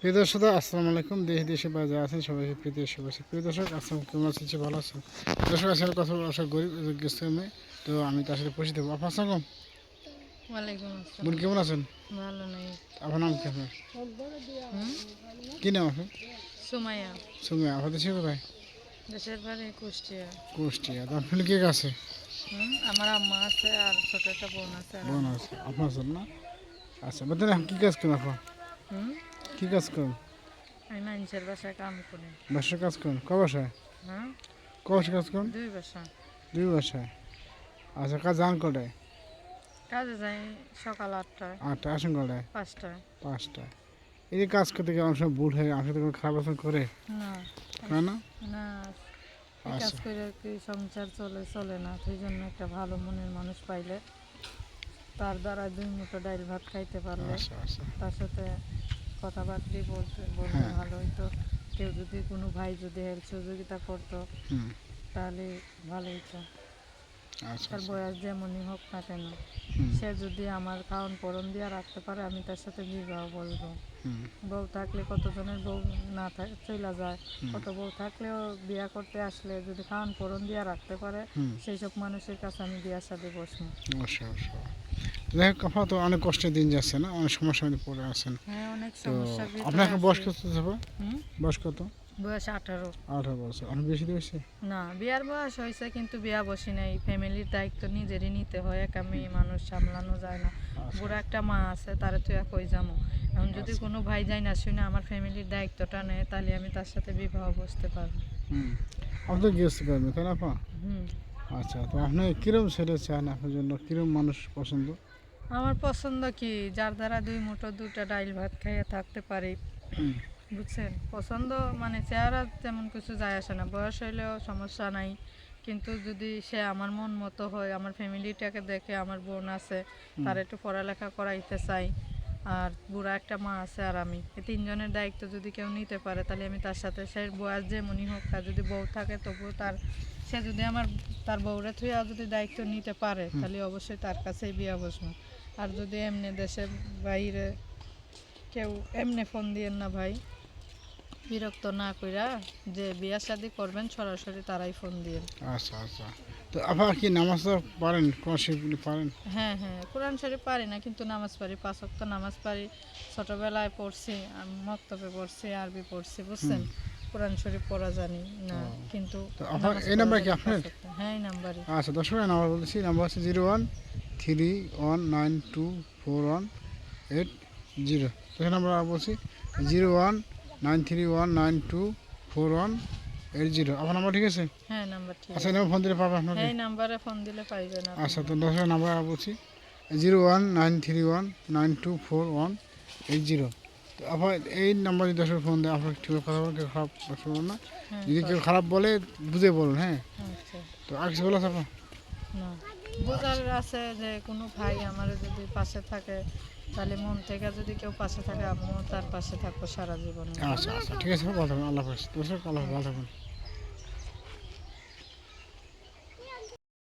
প্রিয় দর্শক আসসালামু আলাইকুম। দেশ দেশে বাজে আছেন সবাইকে প্রীতি শুভেচ্ছা প্রিয় দর্শক আসসালাম কেমন আছেন? সে ভালো আছেন? দর্শক আসলে কথা বলা আসলে গরিব গেছে তো আমি তার সাথে পরিচিত। হব আপনার সঙ্গে ওয়ালাইকুম আসসালাম। বোন কেমন আছেন? ভালো নেই। আপনার নাম কি আপনার? হুম? কী নাম আপনার? সুমাইয়া। সঙ্গে আপনার দেশে কোথায়? দেশের বাড়ি কুষ্টিয়া। কুষ্টিয়া। তো আপনার কে আছে আমার আম্মা আছে আর ছোট একটা বোন আছে বোন আছে। আপনার না? আচ্ছা এখন কী কাজ করেন আপনার হুম? কী কাজ করেন? আমি মানুষের বাসায় কাম করি। বাসার কাজ করেন? ক বাসায়? হ্যাঁ? ক বাসায় কাজ করেন? দুই বাসা দুই বাসায়। আচ্ছা কাজ যান কটায়? কাজে যাই সকাল আটটায়। আটটা আসেন কটায়? পাঁচটায়। পাঁচটা এই যে কাজ করতে গিয়ে অনেক সময় ভুল হয় আমার সাথে কোনো খারাপ আচরণ করে? না। না? না। না কাজ আচ্ছা। করে কি সংসার চলে চলে না। সেই জন্য একটা ভালো মনের মানুষ পাইলে তার দ্বারা দুই মুঠো ডাইল ভাত খাইতে পারলে আচ্ছা আচ্ছা। তার সাথে কথাবার্তি বলতে বললে হ্যাঁ। ভালো হইতো। কেউ যদি কোনো ভাই যদি হেল্প সহযোগিতা করতো তাহলে ভালো হইতো। আচ্ছা তার আচ্ছা। বয়স যেমনই হোক না কেন। সে যদি আমার খাওয়ান পরন দিয়ে রাখতে পারে আমি তার সাথে বিবাহ বলব। বউ থাকলে কতজনের বউ না থাকে চলে যায়? কত বউ থাকলেও বিয়া করতে আসলে যদি খাওয়ান পরন দিয়ে রাখতে পারে সেই সব মানুষের কাছে আমি বিয়ার সাথে বসবো। যাই হোক আপনার তো অনেক কষ্টের দিন যাচ্ছে না অনেক সমস্যার মধ্যে পড়ে আছেন। হ্যাঁ অনেক তো আপনার এখন বয়স কত হবে বয়স কত? বয়স আঠারো। আঠারো বছর অনেক বেশি হয়েছে? না বিয়ার বয়স হয়েছে কিন্তু বিয়া বসি নাই। ফ্যামিলির দায়িত্ব নিজেরই নিতে হয় একা মেয়ে মানুষ সামলানো যায় না। আচ্ছা। বুড়া একটা মা আছে তারে তুই কই যাব এখন যদি আচ্ছা। কোনো ভাই যায় না শুনে আমার ফ্যামিলির দায়িত্বটা নেয় তাহলে আমি তার সাথে বিবাহ বসতে পারব। হুম। আপনি তো গেস্ট করবেন তাই না আপা? হুম। আচ্ছা তো আপনি কিরম ছেলে চান আপনার জন্য? কিরম মানুষ পছন্দ? আমার পছন্দ কি? যার দ্বারা দুই মুঠো দুটা ডাইল ভাত খাইয়ে থাকতে পারি। বুঝছেন? পছন্দ মানে চেহারা তেমন কিছু যায় আসে না। বয়স হইলেও সমস্যা নাই। কিন্তু যদি সে আমার মন মতো হয় আমার ফ্যামিলিটাকে দেখে আমার বোন আছে তার একটু পড়ালেখা করাইতে চাই। আর বুড়া একটা মা আছে আর আমি। এই তিনজনের দায়িত্ব যদি কেউ নিতে পারে তাহলে আমি তার সাথে সে বয়স যেমনই হোক তার যদি বউ থাকে তবুও তার সে যদি আমার তার বউরে থুয়া যদি দায়িত্ব নিতে পারে তাহলে অবশ্যই তার কাছেই বিয়া বসবো। আর যদি এমনি দেশে বাইরে কেউ এমনি ফোন দিয়েন না ভাই বিরক্ত না কইরা যে বিয়া শাদি করবেন সরাসরি তারাই ফোন দিয়েন। আচ্ছা আচ্ছা। তো আবার কি নামাজ পারেন কোন শিবগুলি পারেন হ্যাঁ হ্যাঁ। কোরআন শরীফ পারি না কিন্তু নামাজ পারি পাঁচ ওয়াক্ত নামাজ পারি ছোটবেলায় পড়ছি মক্তবে পড়ছি আরবি পড়ছি বুঝছেন? কোরআন শরীফ পড়া জানি না কিন্তু এই নাম্বার কি আপনার? হ্যাঁ এই নাম্বারই। আচ্ছা দশ নাম্বার বলতেছি নাম্বার হচ্ছে zero one three one nine two four one eight zero তো সেই নাম্বার বলছি zero one nine three one nine two four one eight zero আপনার নাম্বার ঠিক আছে? হ্যাঁ নাম্বার ঠিক আচ্ছা নাম্বার ফোন দিলে পাবে আপনাকে? এই নাম্বারে ফোন দিলে পাইবেন আচ্ছা তো দশ নাম্বার বলছি। Zero one nine three one nine two four one eight zero তো আপনার এই নাম্বার যদি দশ ফোন দেয় আপনার ঠিক কথা বলেন কেউ খারাপ না। হ্যাঁ যদি কেউ খারাপ বলে বুঝে বলুন হ্যাঁ? আচ্ছা। তো আর কিছু বলা আছে আপনার? না। বোঝার আছে যে কোনো ভাই আমার যদি পাশে থাকে তাহলে মন থেকে যদি কেউ পাশে থাকে আমিও তার পাশে থাকব সারা জীবন। আচ্ছা আচ্ছা ঠিক আছে ভালো থাকবেন আল্লাহ হাফেজ। আল্লাহ ভালো থাকবেন।